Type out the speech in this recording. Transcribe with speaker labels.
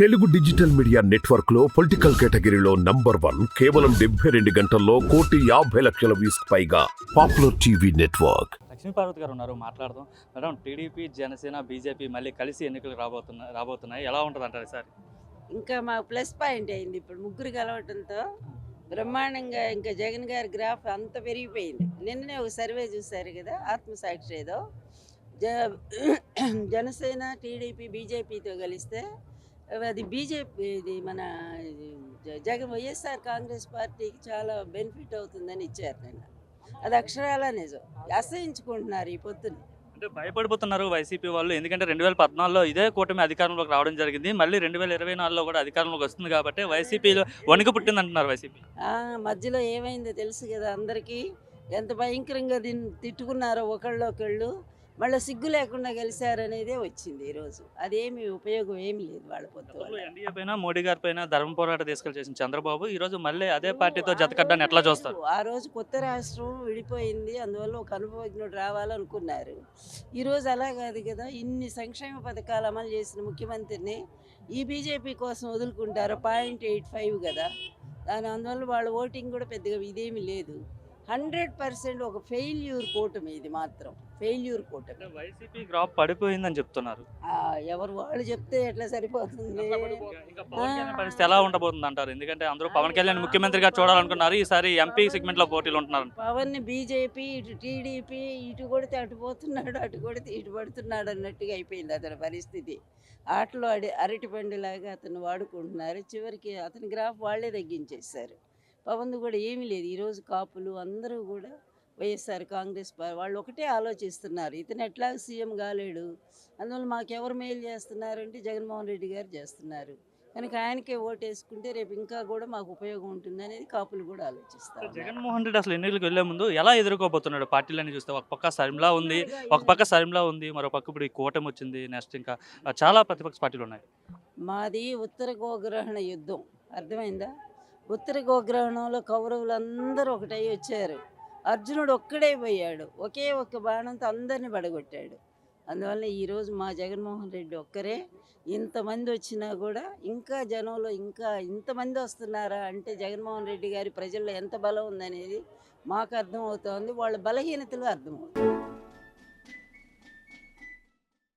Speaker 1: Telugu digital media నెట్వర్క్లో political కేటగిరీలో number one కేవలం డెబ్బై రెండు గంటల్లో కోటి యాభై లక్షల వ్యూస్ పైగా పాపులర్ టీవీ నెట్వర్క్.
Speaker 2: లక్ష్మీపార్వతి గారు ఉన్నారు మాట్లాడదాం. మేడం టీడీపీ జనసేన బీజేపీ మళ్ళీ కలిసి ఎన్నికలు రాబోతున్నాయి రాబోతున్నాయి. ఎలా ఉంటుంది అంటారు సార్
Speaker 3: ఇంకా మా ప్లస్ పాయింట్ అయింది ఇప్పుడు ముగ్గురు కలవటంతో బ్రహ్మాండంగా ఇంకా జగన్ గారి గ్రాఫ్ అంత పెరిగిపోయింది. నిన్ననే ఒక సర్వే చూశారు కదా ఆత్మసాక్షి ఏదో. జ జనసేన టీడీపీ బీజేపీతో కలిస్తే అది బీజేపీ ఇది మన జగన్ వైఎస్ఆర్ కాంగ్రెస్ పార్టీకి చాలా బెనిఫిట్ అవుతుందని ఇచ్చారు నిన్న. అది అక్షరాల నిజం. అసహించుకుంటున్నారు ఈ పొద్దున్న
Speaker 2: అంటే భయపడిపోతున్నారు వైసీపీ వాళ్ళు. ఎందుకంటే రెండు వేల పద్నాలుగులో ఇదే కూటమి అధికారంలోకి రావడం జరిగింది. మళ్ళీ రెండు వేల ఇరవై నాలుగులో కూడా అధికారంలోకి వస్తుంది కాబట్టి వైసీపీలో వణుకు పుట్టింది అంటున్నారు వైసీపీ
Speaker 3: మధ్యలో ఏమైందో తెలుసు కదా అందరికీ. ఎంత భయంకరంగా తిన్ తిట్టుకున్నారో ఒకళ్ళు ఒకళ్ళు మళ్ళీ సిగ్గు లేకుండా కలిశారనేదే వచ్చింది ఈరోజు అదేమి ఉపయోగం ఏమి లేదు వాళ్ళ పొత్తు
Speaker 2: ఎన్డీఏ పైన మోడీ గారి పైన ధర్మ పోరాట తీసుకెళ్ళి చేసిన చంద్రబాబు ఈ రోజు మళ్ళీ అదే పార్టీతో జతకడ్డాన్ని ఎట్లా చూస్తారు?
Speaker 3: ఆ రోజు కొత్త రాష్ట్రం విడిపోయింది. అందువల్ల ఒక అనుభవజ్ఞుడు రావాలనుకున్నారు. ఈరోజు అలా కాదు కదా. ఇన్ని సంక్షేమ పథకాలు అమలు చేసిన ముఖ్యమంత్రిని ఈ బీజేపీ కోసం వదులుకుంటారు. పాయింట్ ఎయిట్ ఫైవ్ కదా. దాని అందువల్ల వాళ్ళ ఓటింగ్ కూడా పెద్దగా ఇదేమి లేదు. హండ్రెడ్ పర్సెంట్ ఒక ఫెయిల్యూర్ కూటమి ఇది మాత్రం. ఫెయిల్యూర్ కూటమి
Speaker 2: వైసీపీ గ్రాఫ్ పడిపోయిందని చెప్తున్నారు.
Speaker 3: ఎవరు వాళ్ళు చెప్తే ఎట్లా సరిపోతుంది?
Speaker 2: ఇంకా పవన్ కళ్యాణ్ పరిస్థితి ఎలా ఉండబోతుంది అంటారు? ఎందుకంటే అందరూ పవన్ కళ్యాణ్ ముఖ్యమంత్రిగా చూడాలనుకున్నారు. ఈసారి ఎంపీ సెగ్మెంట్లో పోటీలు ఉంటున్నారు.
Speaker 3: పవన్ బీజేపీ ఇటు టీడీపీ ఇటు కొడితే అటు పోతున్నాడు అటు కొడితే ఇటు పడుతున్నాడు అన్నట్టుగా అయిపోయింది అతని పరిస్థితి. ఆటలో అడి అరటిపండులాగా అతను వాడుకుంటున్నారు. చివరికి అతని గ్రాఫ్ వాళ్ళే తగ్గించేశారు. పవన్ కూడా ఏమీ లేదు. ఈరోజు కాపులు అందరూ కూడా వైఎస్ఆర్ కాంగ్రెస్ వాళ్ళు ఒకటే ఆలోచిస్తున్నారు. ఇతను ఎట్లా సీఎం కాలేడు? అందువల్ల మాకెవరు మేలు చేస్తున్నారంటే జగన్మోహన్ రెడ్డి గారు చేస్తున్నారు. కనుక ఆయనకే ఓటేసుకుంటే రేపు ఇంకా కూడా మాకు ఉపయోగం ఉంటుంది అనేది కాపులు కూడా ఆలోచిస్తారు.
Speaker 2: జగన్మోహన్ రెడ్డి అసలు ఎన్నికలకు వెళ్ళే ముందు ఎలా ఎదుర్కోబోతున్నాడు? పార్టీలని చూస్తే ఒక పక్క సరిమ్లా ఉంది ఒక పక్క సరిమ్లా ఉంది మరో పక్క ఇప్పుడు ఈ కూటమి వచ్చింది నెక్స్ట్ ఇంకా చాలా ప్రతిపక్ష పార్టీలు ఉన్నాయి.
Speaker 3: మాది ఉత్తర గోగ్రహణ యుద్ధం. అర్థమైందా? ఉత్తర గోగ్రహణంలో కౌరవులు అందరూ ఒకటై వచ్చారు. అర్జునుడు ఒక్కడే పోయాడు. ఒకే ఒక్క బాణంతో అందరిని పడగొట్టాడు. అందువల్ల ఈరోజు మా జగన్మోహన్ రెడ్డి ఒక్కరే. ఇంతమంది వచ్చినా కూడా ఇంకా జనంలో ఇంకా ఇంతమంది వస్తున్నారా అంటే జగన్మోహన్ రెడ్డి గారి ప్రజల్లో ఎంత బలం ఉందనేది మాకు అర్థమవుతోంది. వాళ్ళ బలహీనతలు అర్థమవుతుంది.